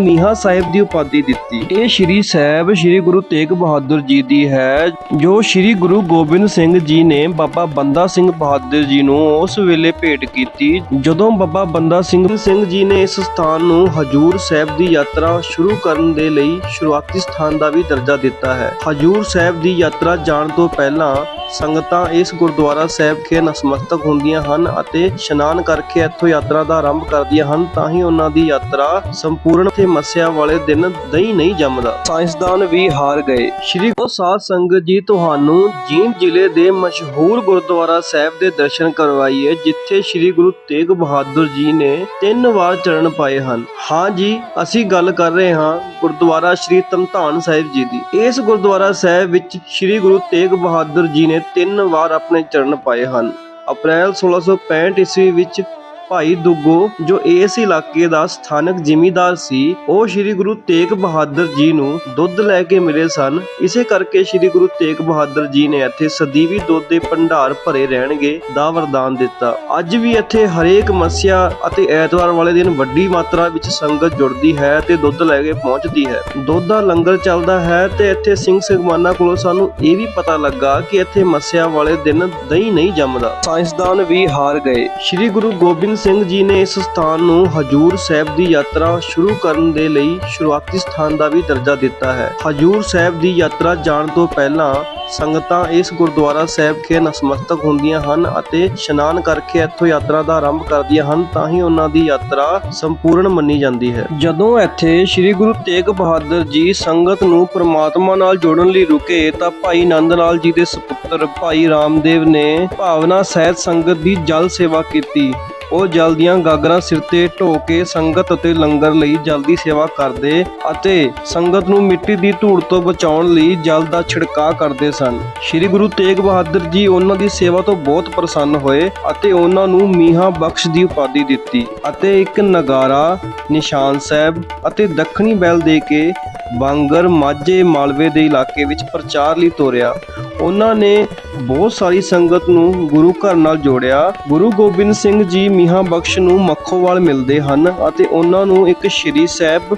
ਮੀਹਾ ਸਾਹਿਬ ਦੀ ਉਪਾਧੀ ਦਿੱਤੀ। ਇਹ ਸ਼੍ਰੀ ਸਾਹਿਬ ਸ਼੍ਰੀ ਗੁਰੂ ਤੇਗ ਬਹਾਦਰ ਜੀ ਦੀ ਹੈ, ਜੋ ਸ਼੍ਰੀ ਗੁਰੂ ਗੋਬਿੰਦ ਸਿੰਘ ਜੀ ਨੇ ਬਾਬਾ ਬੰਦਾ ਸਿੰਘ ਬਹਾਦਰ ਜੀ ਨੂੰ ਉਸ ਵੇਲੇ ਭੇਟ ਕੀਤੀ, ਜਦੋਂ ਬਾਬਾ ਬੰਦਾ ਸਿੰਘ ਸਿੰਘ ਜੀ ਨੇ ਇਸ ਸਥਾਨ ਨੂੰ ਹਜੂਰ ਸਾਹਿਬ ਦੀ ਯਾਤਰਾ ਸ਼ੁਰੂ ਕਰਨ ਦੇ ਲਈ ਸ਼ੁਰੂਆਤੀ ਸਥਾਨ ਦਾ ਵੀ ਦਰਜਾ ਦਿੱਤਾ ਹੈ। ਹਜੂਰ ਸਾਹਿਬ ਦੀ ਯਾਤਰਾ ਜਾਣ ਤੋਂ ਪਹਿਲਾਂ ਸੰਗਤਾਂ ਇਸ ਗੁਰਦੁਆਰਾ ਸਾਹਿਬ ਖੇ ਨਸਮਸਤਕ ਹੁੰਦੀਆਂ ਹਨ ਅਤੇ ਇਸ਼ਨਾਨ ਕਰਕੇ ਇੱਥੋਂ ਯਾਤਰਾ ਦਾ ਆਰੰਭ ਕਰਦੀਆਂ ਹਨ, ਤਾਂ ਹੀ ਉਹਨਾਂ ਦੀ ਯਾਤਰਾ ਸੰਪੂਰਨ ਤੇ ਮੱਸਿਆ ਵਾਲੇ ਦਿਨ ਦਹੀਂ ਨਹੀਂ ਜੰਮਦਾ। ਸਾਇੰਸਦਾਨ ਵੀ ਹਾਰ ਗਏ। ਸ਼੍ਰੀ ਗੁਰੂ ਸਾਧ ਸੰਗਤ ਜੀ ਤੁਹਾਨੂੰ ਜੀਂਦ ਜ਼ਿਲ੍ਹੇ ਦੇ ਮਸ਼ਹੂਰ ਗੁਰਦੁਆਰਾ ਸਾਹਿਬ ਦੇ ਦਰਸ਼ਨ ਕਰਵਾਈਏ, ਜਿੱਥੇ ਸ਼੍ਰੀ ਗੁਰੂ ਤੇਗ ਬਹਾਦਰ ਜੀ ਨੇ ਤਿੰਨ ਵਾਰ ਚਰਨ ਪਾਏ ਹਨ। ਹਾਂ ਜੀ, ਅਸੀਂ ਗੱਲ ਕਰ ਰਹੇ ਹਾਂ ਗੁਰਦੁਆਰਾ ਸ਼੍ਰੀ ਧਮਧਾਨ ਸਾਹਿਬ ਜੀ ਦੀ। ਇਸ ਗੁਰਦੁਆਰਾ ਸਾਹਿਬ ਵਿੱਚ ਸ਼੍ਰੀ ਗੁਰੂ ਤੇਗ ਬਹਾਦਰ ਜੀ ਨੇ ਤਿੰਨ ਵਾਰ ਆਪਣੇ ਚਰਨ ਪਾਏ ਹਨ। ਅਪ੍ਰੈਲ 1665 ਈਸਵੀ ਵਿੱਚ ਭਾਈ ਦੁੱਗੋ, ਜੋ ਇਸ ਇਲਾਕੇ ਦਾ ਸਥਾਨਕ ਜ਼ਿਮੀਂਦਾਰ ਸੀ, ਉਹ ਸ੍ਰੀ ਗੁਰੂ ਤੇਗ ਬਹਾਦਰ ਜੀ ਨੂੰ ਦੁੱਧ ਲੈ ਕੇ ਮਿਲੇ ਸਨ। ਇਸੇ ਕਰਕੇ ਸ੍ਰੀ ਗੁਰੂ ਤੇਗ ਬਹਾਦਰ ਜੀ ਨੇ ਇੱਥੇ ਸਦੀਵੀ ਦੁੱਧ ਦੇ ਭੰਡਾਰ ਭਰੇ ਰਹਿਣਗੇ ਦਾ ਵਰਦਾਨ ਦਿੱਤਾ। ਅੱਜ ਵੀ ਇੱਥੇ ਹਰੇਕ ਮੱਸਿਆ ਅਤੇ ਐਤਵਾਰ ਵਾਲੇ ਦਿਨ ਵੱਡੀ ਮਾਤਰਾ ਵਿੱਚ ਸੰਗਤ ਜੁੜਦੀ ਹੈ ਤੇ ਦੁੱਧ ਲੈ ਕੇ ਪਹੁੰਚਦੀ ਹੈ। ਦੁੱਧ ਦਾ ਲੰਗਰ ਚੱਲਦਾ ਹੈ ਤੇ ਇੱਥੇ ਸਿੰਘ ਸਗਮਾਨਾ ਕੋਲੋਂ ਸਾਨੂੰ ਇਹ ਵੀ ਪਤਾ ਲੱਗਾ ਕਿ ਇੱਥੇ ਮੱਸਿਆ ਵਾਲੇ ਦਿਨ ਦਹੀਂ ਨਹੀਂ ਜੰਮਦਾ। ਸਾਇੰਸਦਾਨ ਵੀ ਹਾਰ ਗਏ। ਸ੍ਰੀ ਗੁਰੂ ਗੋਬਿੰਦ ਸਿੰਘ ਜੀ ਨੇ ਇਸ ਸਥਾਨ ਨੂੰ ਹਜੂਰ ਸਾਹਿਬ ਦੀ ਯਾਤਰਾ ਸ਼ੁਰੂ ਕਰਨ ਦੇ ਲਈ ਸ਼ੁਰੂਆਤੀ ਸਥਾਨ ਦਾ ਵੀ ਦਰਜਾ ਦਿੱਤਾ ਹੈ। ਹਜੂਰ ਸਾਹਿਬ ਦੀ ਯਾਤਰਾ ਜਾਣ ਤੋਂ ਪਹਿਲਾਂ ਸੰਗਤਾਂ ਇਸ ਗੁਰਦੁਆਰਾ ਸਾਹਿਬ ਖੇ ਨਸਮਸਤਕ ਹੁੰਦੀਆਂ ਹਨ ਅਤੇ ਇਸ਼ਨਾਨ ਕਰਕੇ ਇੱਥੋਂ ਯਾਤਰਾ ਦਾ ਆਰੰਭ ਕਰਦੀਆਂ ਹਨ, ਤਾਂ ਹੀ ਉਹਨਾਂ ਦੀ ਯਾਤਰਾ ਸੰਪੂਰਨ ਮੰਨੀ ਜਾਂਦੀ ਹੈ। ਜਦੋਂ ਇੱਥੇ ਸ੍ਰੀ ਗੁਰੂ ਤੇਗ ਬਹਾਦਰ ਜੀ ਸੰਗਤ ਨੂੰ ਪ੍ਰਮਾਤਮਾ ਨਾਲ ਜੋੜਨ ਲਈ ਰੁਕੇ, ਤਾਂ ਭਾਈ ਨੰਦ ਲਾਲ ਜੀ ਦੇ ਸੁਪੁੱਤਰ ਭਾਈ ਰਾਮਦੇਵ ਨੇ ਭਾਵਨਾ ਸਹਿਤ ਸੰਗਤ ਦੀ ਜਲ ਸੇਵਾ ਕੀਤੀ। ਉਹ ਜਲ ਦੀਆਂ ਗਾਗਰਾਂ ਸਿਰ ਤੇ ਢੋ ਕੇ ਸੰਗਤ ਅਤੇ ਲੰਗਰ ਲਈ ਜਲ ਦੀ ਸੇਵਾ ਕਰਦੇ ਅਤੇ ਸੰਗਤ ਨੂੰ ਮਿੱਟੀ ਦੀ ਧੂੜ ਤੋਂ ਬਚਾਉਣ ਲਈ ਜਲ ਦਾ ਛਿੜਕਾਅ ਕਰਦੇ ਸਨ। ਸ੍ਰੀ ਗੁਰੂ ਤੇਗ ਬਹਾਦਰ ਜੀ ਉਹਨਾਂ ਦੀ ਸੇਵਾ ਤੋਂ ਬਹੁਤ ਪ੍ਰਸੰਨ ਹੋਏ ਅਤੇ ਉਹਨਾਂ ਨੂੰ ਮੀਹਾ ਬਖਸ਼ ਦੀ ਉਪਾਧੀ ਦਿੱਤੀ ਅਤੇ ਇੱਕ ਨਗਾਰਾ, ਨਿਸ਼ਾਨ ਸਾਹਿਬ ਅਤੇ ਦੱਖਣੀ ਬੈਲ ਦੇ ਕੇ ਬਾਂਗਰ ਮਾਝੇ ਮਾਲਵੇ ਦੇ ਇਲਾਕੇ ਵਿੱਚ ਪ੍ਰਚਾਰ ਲਈ ਤੋਰਿਆ। ਉਹਨਾਂ ਨੇ ਬਹੁਤ ਸਾਰੀ ਸੰਗਤ ਨੂੰ ਗੁਰੂ ਘਰ ਨਾਲ ਜੋੜਿਆ। ਗੁਰੂ ਗੋਬਿੰਦ ਸਿੰਘ ਜੀ ਮੀਹਾਂ ਬਖਸ਼ ਨੂੰ ਮੱਖੋਵਾਲ ਮਿਲਦੇ ਹਨ ਅਤੇ ਉਹਨਾਂ ਨੂੰ ਇੱਕ ਸ਼੍ਰੀ ਸਾਹਿਬ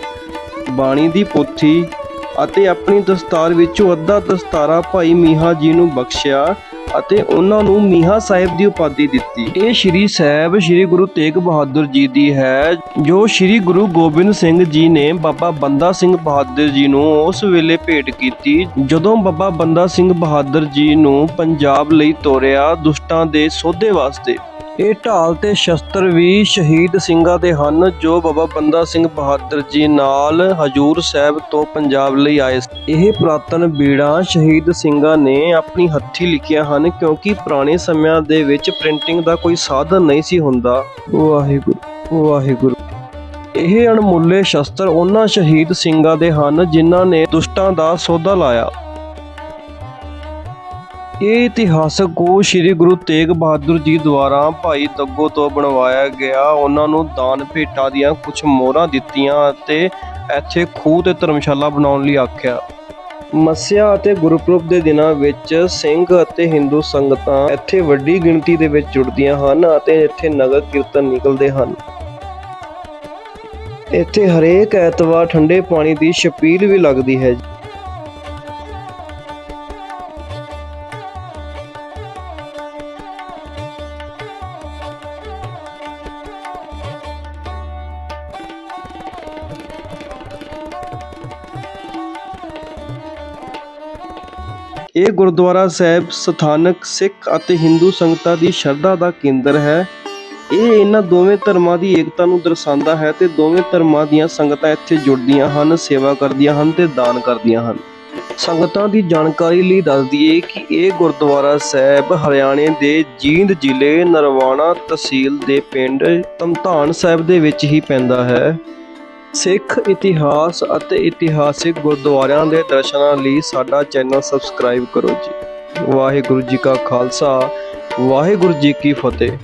ਬਾਣੀ ਦੀ ਪੋਥੀ ਅਤੇ ਆਪਣੀ ਦਸਤਾਰ ਵਿੱਚੋਂ ਅੱਧਾ ਦਸਤਾਰਾ ਭਾਈ ਮੀਹਾ ਜੀ ਨੂੰ ਬਖਸ਼ਿਆ। ਅਤੇ ਉਹਨਾਂ ਨੂੰ ਮੀਹਾ ਸਾਹਿਬ ਦੀ ਉਪਾਧੀ ਦਿੱਤੀ। ਇਹ ਸ਼੍ਰੀ ਸਾਹਿਬ ਸ਼੍ਰੀ ਗੁਰੂ ਤੇਗ ਬਹਾਦਰ ਜੀ ਦੀ ਹੈ, ਜੋ ਸ਼੍ਰੀ ਗੁਰੂ ਗੋਬਿੰਦ ਸਿੰਘ ਜੀ ਨੇ ਬਾਬਾ ਬੰਦਾ ਸਿੰਘ ਬਹਾਦਰ ਜੀ ਨੂੰ ਉਸ ਵੇਲੇ ਭੇਟ ਕੀਤੀ, ਜਦੋਂ ਬਾਬਾ ਬੰਦਾ ਸਿੰਘ ਬਹਾਦਰ ਜੀ ਨੂੰ ਪੰਜਾਬ ਲਈ ਤੋਰਿਆ ਦੁਸ਼ਟਾਂ ਦੇ ਸੋਧੇ ਵਾਸਤੇ। ਇਹ ਢਾਲ ਤੇ ਸ਼ਸਤਰ ਵੀ ਸ਼ਹੀਦ ਸਿੰਘਾਂ ਦੇ ਹਨ, ਜੋ ਬਾਬਾ ਬੰਦਾ ਸਿੰਘ ਬਹਾਦਰ ਜੀ ਨਾਲ ਹਜੂਰ ਸਾਹਿਬ ਤੋਂ ਪੰਜਾਬ ਲਈ ਆਏ ਇਹ ਪੁਰਾਤਨ ਬੀੜਾਂ ਸ਼ਹੀਦ ਸਿੰਘਾਂ ਨੇ ਆਪਣੀ ਹੱਥੀ ਲਿਖੀਆਂ ਹਨ, ਕਿਉਂਕਿ ਪੁਰਾਣੇ ਸਮਿਆਂ ਦੇ ਵਿੱਚ ਪ੍ਰਿੰਟਿੰਗ ਦਾ ਕੋਈ ਸਾਧਨ ਨਹੀਂ ਸੀ ਹੁੰਦਾ। ਵਾਹਿਗੁਰੂ ਵਾਹਿਗੁਰੂ। ਇਹ ਅਣਮੁੱਲੇ ਸ਼ਸਤਰ ਉਹਨਾਂ ਸ਼ਹੀਦ ਸਿੰਘਾਂ ਦੇ ਹਨ, ਜਿਨ੍ਹਾਂ ਨੇ ਦੁਸ਼ਟਾਂ ਦਾ ਸੌਦਾ ਲਾਇਆ। ਇਹ ਇਤਿਹਾਸਕ ਕੋ ਸ੍ਰੀ ਗੁਰੂ ਤੇਗ ਬਹਾਦਰ ਜੀ ਦੁਆਰਾ ਭਾਈ ਤੱਗੋ ਤੋਂ ਬਣਵਾਇਆ ਗਿਆ। ਉਹਨਾਂ ਨੂੰ ਦਾਨ ਭੇਟਾਂ ਦੀਆਂ ਕੁਝ ਮੋਹਰਾਂ ਦਿੱਤੀਆਂ ਅਤੇ ਇੱਥੇ ਖੂਹ ਤੇ ਧਰਮਸ਼ਾਲਾ ਬਣਾਉਣ ਲਈ ਆਖਿਆ। ਮੱਸਿਆ ਅਤੇ ਗੁਰਪੁਰਬ ਦੇ ਦਿਨਾਂ ਵਿੱਚ ਸਿੰਘ ਅਤੇ ਹਿੰਦੂ ਸੰਗਤਾਂ ਇੱਥੇ ਵੱਡੀ ਗਿਣਤੀ ਦੇ ਵਿੱਚ ਜੁੜਦੀਆਂ ਹਨ ਅਤੇ ਇੱਥੇ ਨਗਰ ਕੀਰਤਨ ਨਿਕਲਦੇ ਹਨ। ਇੱਥੇ ਹਰੇਕ ਐਤਵਾਰ ਠੰਡੇ ਪਾਣੀ ਦੀ ਛਪੀਲ ਵੀ ਲੱਗਦੀ ਹੈ। ਇਹ ਗੁਰਦੁਆਰਾ ਸਾਹਿਬ ਸਥਾਨਕ ਸਿੱਖ ਅਤੇ ਹਿੰਦੂ ਸੰਗਤਾਂ ਦੀ ਸ਼ਰਧਾ ਦਾ ਕੇਂਦਰ ਹੈ। ਇਹ ਇਹਨਾਂ ਦੋਵੇਂ ਧਰਮਾਂ ਦੀ ਏਕਤਾ ਨੂੰ ਦਰਸਾਉਂਦਾ ਹੈ ਤੇ ਦੋਵੇਂ ਧਰਮਾਂ ਦੀਆਂ ਸੰਗਤਾਂ ਇੱਥੇ ਜੁੜਦੀਆਂ ਹਨ, ਸੇਵਾ ਕਰਦੀਆਂ ਹਨ ਤੇ ਦਾਨ ਕਰਦੀਆਂ ਹਨ। ਸੰਗਤਾਂ ਦੀ ਜਾਣਕਾਰੀ ਲਈ ਦੱਸ ਦਈਏ ਕਿ ਇਹ ਗੁਰਦੁਆਰਾ ਸਾਹਿਬ ਹਰਿਆਣੇ ਦੇ ਜੀਂਦ ਜ਼ਿਲ੍ਹੇ ਨਰਵਾਣਾ ਤਹਿਸੀਲ ਦੇ ਪਿੰਡ ਧਮਧਾਨ ਸਾਹਿਬ ਦੇ ਵਿੱਚ ਹੀ ਪੈਂਦਾ ਹੈ। ਸਿੱਖ ਇਤਿਹਾਸ ਅਤੇ ਇਤਿਹਾਸਿਕ ਗੁਰਦੁਆਰਿਆਂ ਦੇ ਦਰਸ਼ਨਾਂ ਲਈ ਸਾਡਾ ਚੈਨਲ ਸਬਸਕ੍ਰਾਈਬ ਕਰੋ ਜੀ। ਵਾਹਿਗੁਰੂ ਜੀ ਕਾ ਖਾਲਸਾ, ਵਾਹਿਗੁਰੂ ਜੀ ਕੀ ਫਤਿਹ।